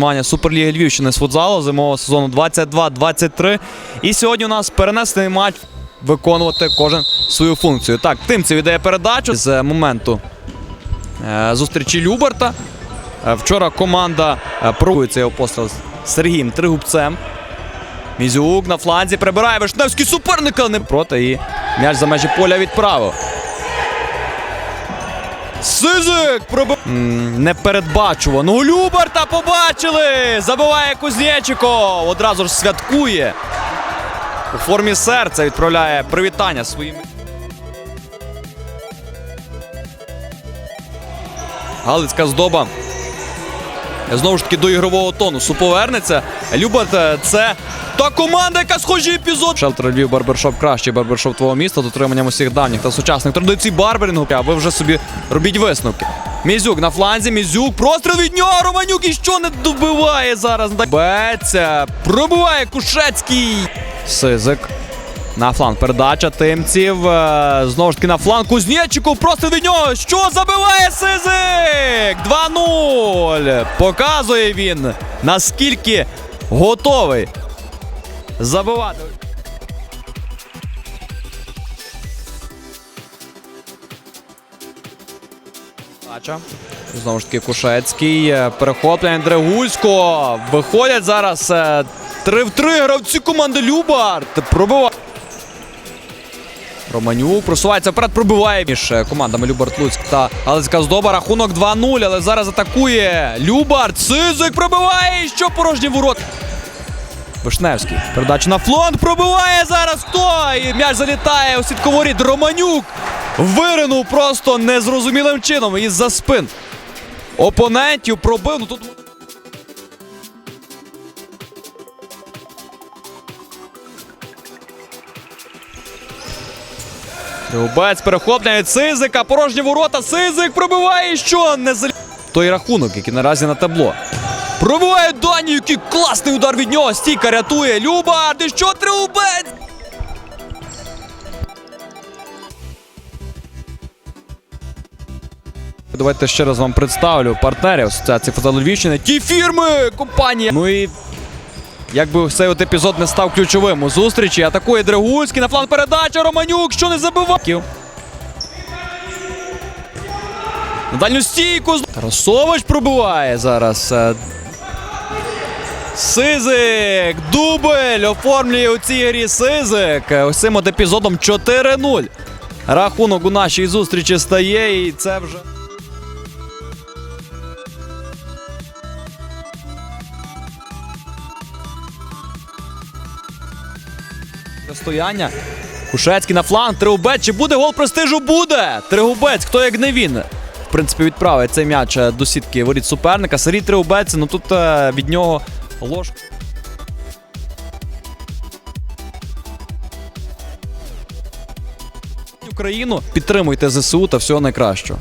змагання Суперліги Львівщини з футзалу зимового сезону 22-23. І сьогодні у нас перенесений матч виконувати кожен свою функцію. Так, Тимцев віддає передачу з моменту е, зустрічі Люберта. Е, Вчора команда е, проводить цей постріл з Сергієм Тригубцем. Мізюк на фланзі прибирає Вишневський суперника не проти і м'яч за межі поля відправив. Сизик проб... Непередбачувано. Люберта побачили! Забиває Кузнєчиков. Одразу ж святкує. У формі серця відправляє привітання своїм. Галицька здоба. Знову ж таки до ігрового тонусу повернеться. Люберт, е, це та команда, яка схожий епізод. Шелтер Львів Барбершоп кращий барбершоп твого міста, дотриманням усіх давніх та сучасних традицій барберінгу. А ви вже собі робіть висновки. Мізюк на фланзі, Мізюк, простріл від нього, Романюк і що не добиває зараз. Беться, пробиває Кушецький. Сизик. На фланг передача Тимців. Е, Знову ж таки на фланг Кузнєчиков. Просто від нього. Що забиває Сизик? 2-0. Показує він, наскільки готовий забивати. Знову ж таки Кушецький. Е, Перехоплення Дрегульського. Виходять зараз е, 3 в 3 гравці команди Любард. Пробиває. Романюк просувається вперед, пробиває між е, командами Любард Луцьк та Галицька Здоба. Рахунок 2-0, але зараз атакує Любард. Сизик пробиває. І що порожні ворот. Вишневський. Передача на фланг. Пробиває зараз хто? І м'яч залітає у сітковоріт. Романюк виринув просто незрозумілим чином із-за спин. Опонентів пробив. Ну тут. Любець перехоплення від Сизика. Порожні ворота. Сизик пробиває. Що? Не залі... Той рахунок, який наразі на табло. Пробиває Дані, який класний удар від нього. Стійка рятує. Люба, ти що Трубець? Давайте ще раз вам представлю партнерів Асоціації футзалу Львівщини. Ті фірми компанія. Ну і Якби цей от епізод не став ключовим у зустрічі, атакує Драгульський на фланг передача Романюк, що не забивав. На дальню стійку. Тарасович пробиває зараз. е, Сизик! Дубль! Оформлює у цій грі Сизик. Е, Ось цим от епізодом 4-0. Рахунок у нашій зустрічі стає, і це вже. Стояння. Кушецький на фланг. Тригубець. Чи буде гол престижу? Буде! Тригубець, хто як не він. В принципі, відправить цей м'яч е, до сітки воріт суперника. Сергій Тригубець, ну тут е, від нього ложка. Україну підтримуйте ЗСУ та всього найкращого.